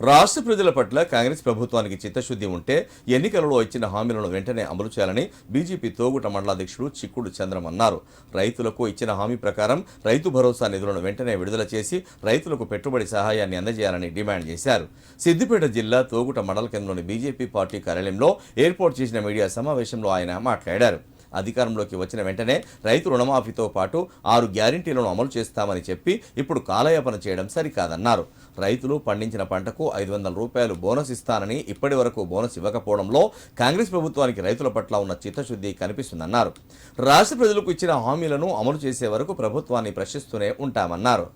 రాష్ట్ర ప్రజల పట్ల కాంగ్రెస్ ప్రభుత్వానికి చిత్తశుద్ధి ఉంటే ఎన్నికలలో ఇచ్చిన హామీలను వెంటనే అమలు చేయాలని బీజేపీ తోగుట మండలాధ్యక్షుడు చిక్కుడు చంద్రం అన్నారు. రైతులకు ఇచ్చిన హామీ ప్రకారం రైతు భరోసా నిధులను వెంటనే విడుదల చేసి రైతులకు పెట్టుబడి సహాయాన్ని అందజేయాలని డిమాండ్ చేశారు. సిద్దిపేట జిల్లా తోగుట మండల కేంద్రంలోని బీజేపీ పార్టీ కార్యాలయంలో ఏర్పాటు చేసిన మీడియా సమావేశంలో ఆయన మాట్లాడారు. అధికారంలోకి వచ్చిన వెంటనే రైతు రుణమాఫీతో పాటు ఆరు గ్యారంటీలను అమలు చేస్తామని చెప్పి ఇప్పుడు కాలయాపన చేయడం సరికాదన్నారు. రైతులు పండించిన పంటకు ఐదు వందల రూపాయలు బోనస్ ఇస్తానని ఇప్పటి వరకు బోనస్ ఇవ్వకపోవడంలో కాంగ్రెస్ ప్రభుత్వానికి రైతుల పట్ల ఉన్న చిత్తశుద్ధి కనిపిస్తుందన్నారు. రాష్ట్ర ప్రజలకు ఇచ్చిన హామీలను అమలు చేసే వరకు ప్రభుత్వాన్ని ప్రశ్నిస్తూనే ఉంటామన్నారు.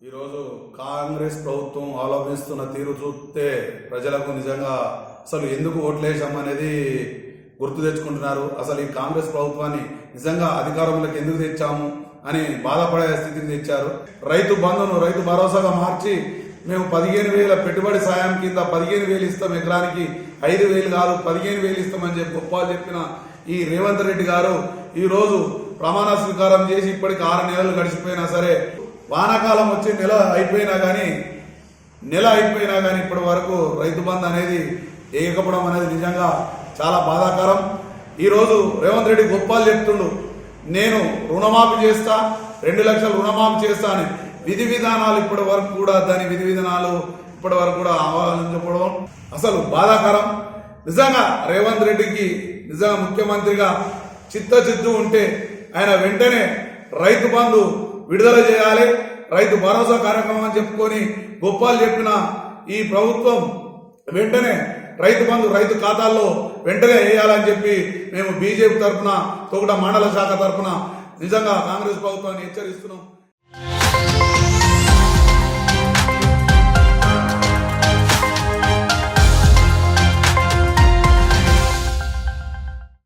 ఈరోజు కాంగ్రెస్ ప్రభుత్వం ఆలోచిస్తున్న తీరు చూస్తే ప్రజలకు నిజంగా అసలు ఎందుకు ఓట్లేసామనేది గుర్తు తెచ్చుకుంటున్నారు. అసలు ఈ కాంగ్రెస్ ప్రభుత్వాన్ని నిజంగా అధికారంలోకి ఎందుకు తెచ్చాము అని బాధపడే స్థితికి తెచ్చారు. రైతు బంధును రైతు భరోసాగా మార్చి మేము పదిహేను వేల పెట్టుబడి సాయం కింద పదిహేను వేలు ఇస్తాం ఎకరానికి. ఐదు వేలు కాదు పదిహేను వేలు ఇస్తామని చెప్పి గొప్ప చెప్పిన ఈ రేవంత్ రెడ్డి గారు ఈరోజు ప్రమాణ స్వీకారం చేసి ఇప్పటికి ఆరు నెలలు గడిచిపోయినా సరే వానాకాలం వచ్చి నెల అయిపోయినా కానీ నెల అయిపోయినా కానీ ఇప్పటి వరకు రైతు బంధు అనేది వేయకపోవడం అనేది నిజంగా చాలా బాధాకరం. ఈరోజు రేవంత్ రెడ్డి గొప్పలు చెప్తుండు నేను రుణమాఫీ చేస్తా రెండు లక్షలు రుణమాఫీ చేస్తా అని. విధి విధానాలు ఇప్పటి వరకు కూడా దాని విధి విధానాలు ఇప్పటి వరకు కూడా ఆహ్వానించకపోవడం అసలు బాధాకరం. నిజంగా రేవంత్ రెడ్డికి నిజంగా ముఖ్యమంత్రిగా చిత్తచిత్తు ఉంటే ఆయన వెంటనే రైతు బంధు విడుదల చేయాలి రైతు భరోసా కార్యక్రమం అని చెప్పుకొని గొప్పలు చెప్పిన ఈ ప్రభుత్వం వెంటనే రైతు బంధు రైతు ఖాతాల్లో వెంటనే వేయాలని చెప్పి మేము బీజేపీ తరఫున తొగుట మండల శాఖ తరఫున నిజంగా కాంగ్రెస్ ప్రభుత్వాన్ని హెచ్చరిస్తున్నాం.